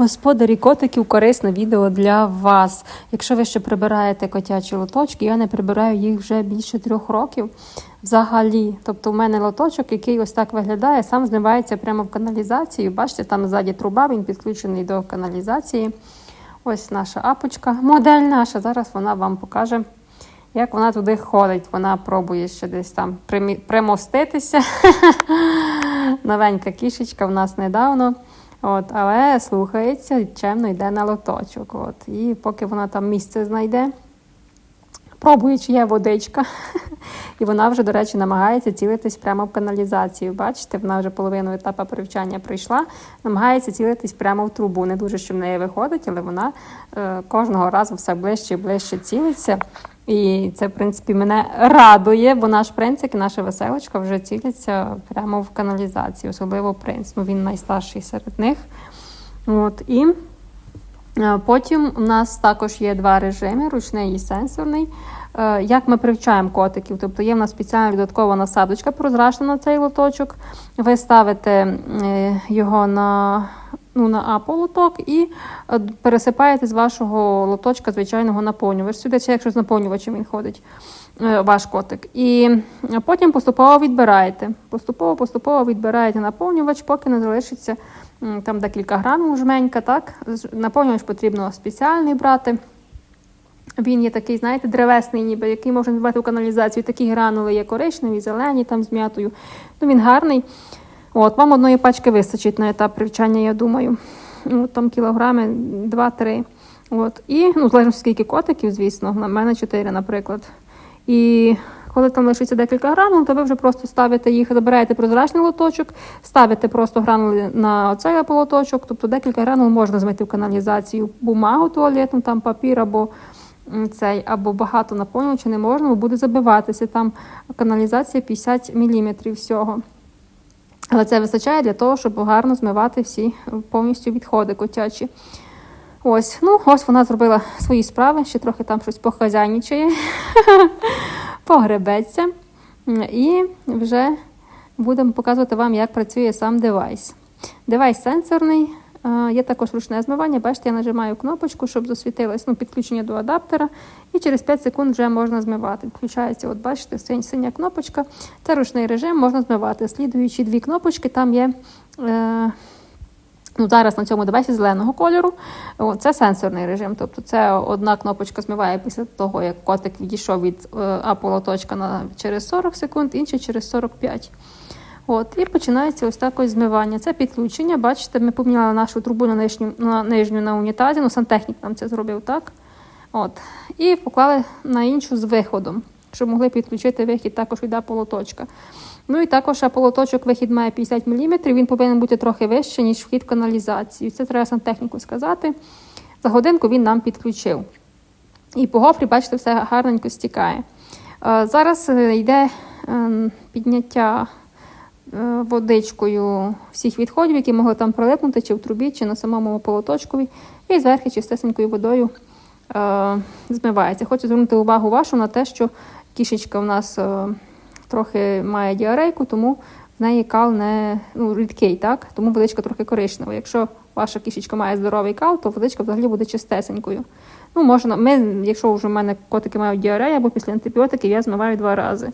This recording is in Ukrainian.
Господарі котиків корисне відео для вас. Якщо ви ще прибираєте котячі лоточки, я не прибираю їх вже більше трьох років взагалі. Тобто, у мене лоточок, який ось так виглядає, сам змивається прямо в каналізацію. Бачите, там ззаді труба, він підключений до каналізації. Ось наша апочка, модель наша. Зараз вона вам покаже, як вона туди ходить. Вона пробує ще десь там примоститися. Новенька кішечка в нас недавно. От, але слухається, чемно йде на лоточок. От. І поки вона там місце знайде, пробує, чи є водичка. І вона вже, до речі, намагається цілитись прямо в каналізацію. Бачите, вона вже половину етапу привчання пройшла, намагається цілитись прямо в трубу. Не дуже що в неї виходить, але вона е, кожного разу все ближче і ближче цілиться. І це, в принципі, мене радує, бо наш принцик і наша веселочка вже ціляться прямо в каналізацію, особливо принц. Ну, він найстарший серед них. От, і Е, Потім у нас також є два режими: ручний і сенсорний. Е, Як ми привчаємо котиків? Тобто є в нас спеціальна додаткова насадочка прозрачна на цей лоточок. Ви ставите е, його на, ну, на аполоток і е, пересипаєте з вашого лоточка звичайного наповнювач. Сюди, це якщо з наповнювачем він ходить, е, ваш котик. І потім поступово відбираєте. Поступово, поступово відбираєте наповнювач, поки не залишиться там декілька грамів жменька. Так? Наповнювач потрібно спеціальний брати. Він є такий, знаєте, древесний, ніби, який можна збивати в каналізацію. Такі гранули є коричневі, зелені, там з м'ятою. Ну, він гарний. От, вам одної пачки вистачить на етап привчання, я думаю. От, там кілограми 2-3. От. І, ну, залежно скільки котиків, звісно, на мене 4, наприклад. І коли там лишиться декілька гранул, то ви вже просто ставите їх, забираєте прозрачний лоточок, ставите просто гранули на оцей лоточок, тобто декілька гранул можна змити в каналізацію, бумагу туалетну, там папір або цей, або багато наповнювача не можна, бо буде забиватися. Там каналізація 50 мм всього. Але це вистачає для того, щоб гарно змивати всі повністю відходи котячі. Ось, ну, ось вона зробила свої справи, ще трохи там щось похазяйнічає, погребеться. І вже будемо показувати вам, як працює сам девайс. Девайс сенсорний, е, є також ручне змивання. Бачите, я нажимаю кнопочку, щоб засвітилось ну, підключення до адаптера. І через 5 секунд вже можна змивати. Включається, от бачите, синь- синя кнопочка. Це ручний режим, можна змивати. Слідуючі дві кнопочки, там є. Е, Ну, зараз на цьому девайсі зеленого кольору. О, Це сенсорний режим. Тобто це одна кнопочка змиває після того, як котик відійшов від е, аполоточка на через 40 секунд, інша через 45. От, і починається ось так ось змивання. Це підключення. Бачите, ми поміняли нашу трубу на нижню на, нижню на унітазі. Ну, сантехнік нам це зробив так. От. І поклали на іншу з виходом, щоб могли підключити вихід також від аполоточка. Ну і також аполоточок вихід має 50 мм, він повинен бути трохи вище, ніж вхід в каналізацію. Це треба сантехніку сказати. За годинку він нам підключив. І по гофрі, бачите, все гарненько стікає. Е, Зараз е, йде е, підняття водичкою всіх відходів, які могли там прилипнути, чи в трубі, чи на самому полоточкові, і зверху чистесенькою водою е, змивається. Хочу звернути увагу вашу на те, що кішечка в нас е, трохи має діарейку, тому в неї кал не ну, рідкий, так? тому водичка трохи коричнева. Якщо ваша кішечка має здоровий кал, то водичка взагалі буде чистесенькою. Ну, можна, ми, якщо вже в мене котики мають діарею або після антибіотиків, я змиваю два рази.